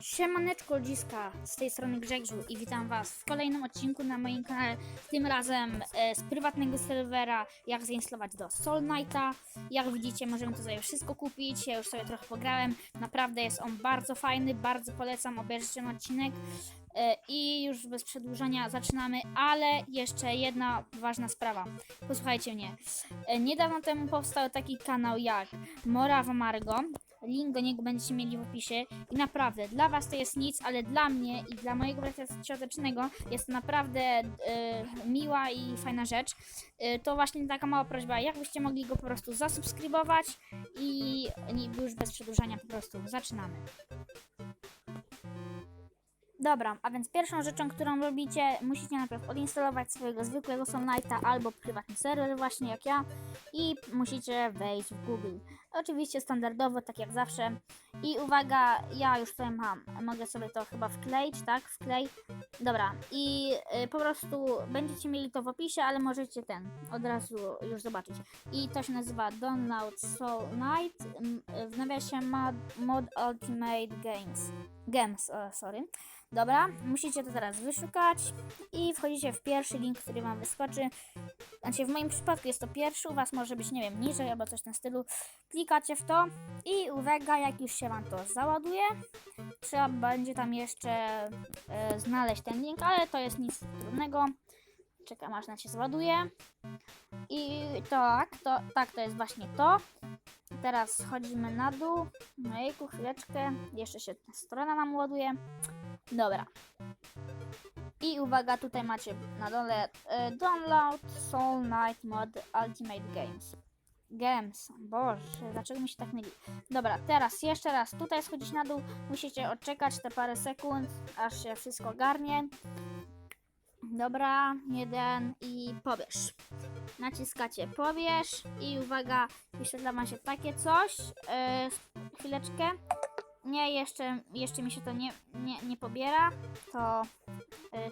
Siemaneczko ludziska, z tej strony Grzegorz i witam was w kolejnym odcinku na moim kanale, tym razem e, z prywatnego serwera, jak zainstalować do Soul Knighta. Jak widzicie możemy sobie wszystko kupić, ja już sobie trochę pograłem, naprawdę jest on bardzo fajny, bardzo polecam, obejrzeć ten odcinek. E, I już bez przedłużania zaczynamy, ale jeszcze jedna ważna sprawa. Posłuchajcie mnie. E, Niedawno temu powstał taki kanał jak Mora w Amargo. Link do niego będziecie mieli w opisie. I naprawdę, dla Was to jest nic, ale dla mnie i dla mojego brata ciotecznego jest to naprawdę e, miła i fajna rzecz. E, to właśnie taka mała prośba, jakbyście mogli go po prostu zasubskrybować i już bez przedłużania po prostu zaczynamy. Dobra, a więc pierwszą rzeczą, którą robicie, musicie najpierw odinstalować swojego zwykłego Sonlighta albo prywatny serwer, właśnie jak ja, i musicie wejść w Google. Oczywiście standardowo, tak jak zawsze. I uwaga, ja już tutaj mam, mogę sobie to chyba wkleić, tak? Wklej. Dobra, i y, po prostu będziecie mieli to w opisie, ale możecie ten od razu już zobaczyć. I to się nazywa Download Soul Night, m, w nawiasie mod, mod Ultimate Games. Games, o, sorry. Dobra, musicie to teraz wyszukać i wchodzicie w pierwszy link, który wam wyskoczy. Znaczy w moim przypadku jest to pierwszy, u was może być, nie wiem, niżej albo coś w tym stylu. Klikacie w to i uwaga, jak już się wam to załaduje, trzeba będzie tam jeszcze e, znaleźć ten link, ale to jest nic trudnego. Czekam aż nam się załaduje. I tak, to, tak, to jest właśnie to. Teraz schodzimy na dół. Ojejku, chwileczkę. Jeszcze się strona nam ładuje. Dobra. I uwaga, tutaj macie na dole e, Download Soul Night Mod Ultimate Games. Games. Boże, dlaczego mi się tak myli? Dobra, teraz jeszcze raz tutaj schodzić na dół. Musicie odczekać te parę sekund, aż się wszystko garnie. Dobra, jeden i pobierz. Naciskacie pobierz i uwaga, wyświetla wam się takie coś. E, chwileczkę. Nie, jeszcze, jeszcze mi się to nie, nie, nie pobiera. To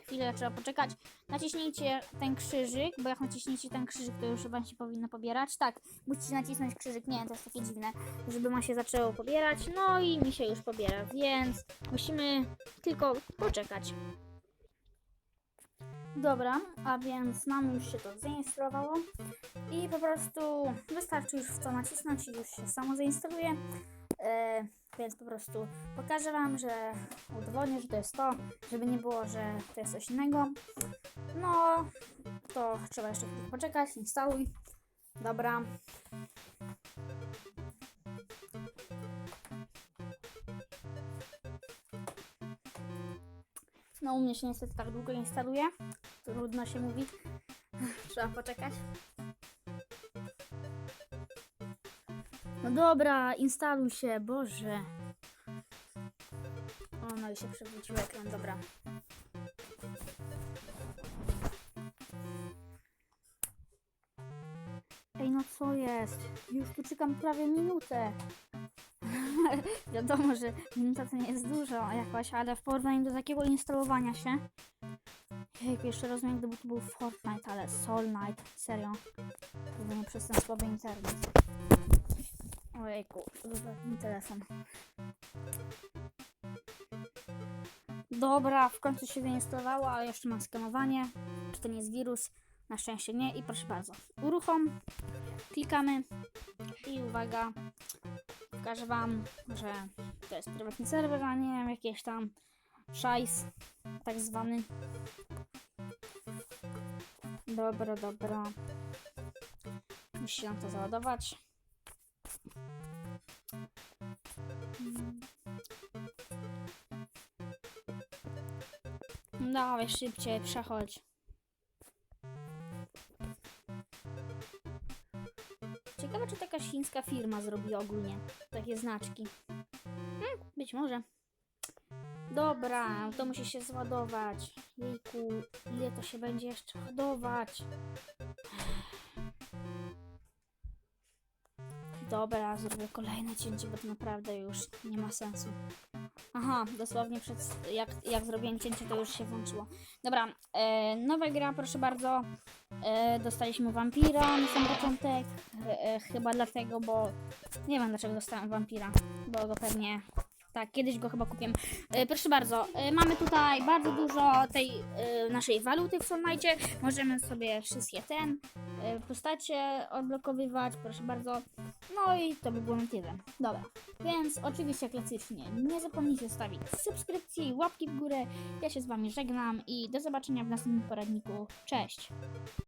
chwilę trzeba poczekać. Naciśnijcie ten krzyżyk, bo jak naciśniecie ten krzyżyk, to już wam się powinno pobierać. Tak, musicie nacisnąć krzyżyk. Nie, to jest takie dziwne, żeby ma się zaczęło pobierać. No i mi się już pobiera, więc musimy tylko poczekać. Dobra, a więc nam już się to zainstalowało i po prostu wystarczy już w to nacisnąć i już się samo zainstaluje. E, więc po prostu pokażę Wam, że udowodnię, że to jest to, żeby nie było, że to jest coś innego. No, to trzeba jeszcze poczekać, instaluj. Dobra. No u mnie się niestety tak długo instaluje. Trudno się mówi. Trzeba poczekać. No dobra, instaluj się, Boże. O, no i się przewrócił ekran, dobra. Ej, no co jest? Już tu czekam prawie minutę. Wiadomo, że minuta to nie jest dużo jakoś, ale w porównaniu do takiego instalowania się. Jejku, jeszcze rozumiem, gdyby to był Fortnite, ale Soul Night, serio. To by nie przez ten słaby internet. Ojejku, wybrałem telefon. Dobra, w końcu się zainstalowało, ale jeszcze mam skanowanie. Czy to nie jest wirus? Na szczęście nie. I proszę bardzo, uruchom. Klikamy. I uwaga, pokażę Wam, że to jest prywatny serwer, a nie wiem, jakieś tam szajs, tak zwany. Dobra, dobra. Musi nam to załadować. Dawaj szybciej, przechodź. Ciekawe, czy taka chińska firma zrobi ogólnie takie znaczki. Hmm, być może. Dobra, to musi się zładować. Jejku, ile to się będzie jeszcze ładować? Dobra, zrobię kolejne cięcie, bo to naprawdę już nie ma sensu. Aha, dosłownie przed, jak, jak zrobiłem cięcie, to już się włączyło. Dobra, e, nowa gra, proszę bardzo. E, dostaliśmy wampira na sam początek. E, e, chyba dlatego, bo nie wiem dlaczego dostałem wampira, bo go pewnie Tak, kiedyś go chyba kupiłem. E, proszę bardzo, e, mamy tutaj bardzo dużo tej e, naszej waluty w Fortnite. Możemy sobie wszystkie ten e, postacie odblokowywać, proszę bardzo. No i to by było na tyle. Dobra, więc oczywiście klasycznie nie zapomnijcie stawić subskrypcji, łapki w górę. Ja się z wami żegnam i do zobaczenia w następnym poradniku. Cześć!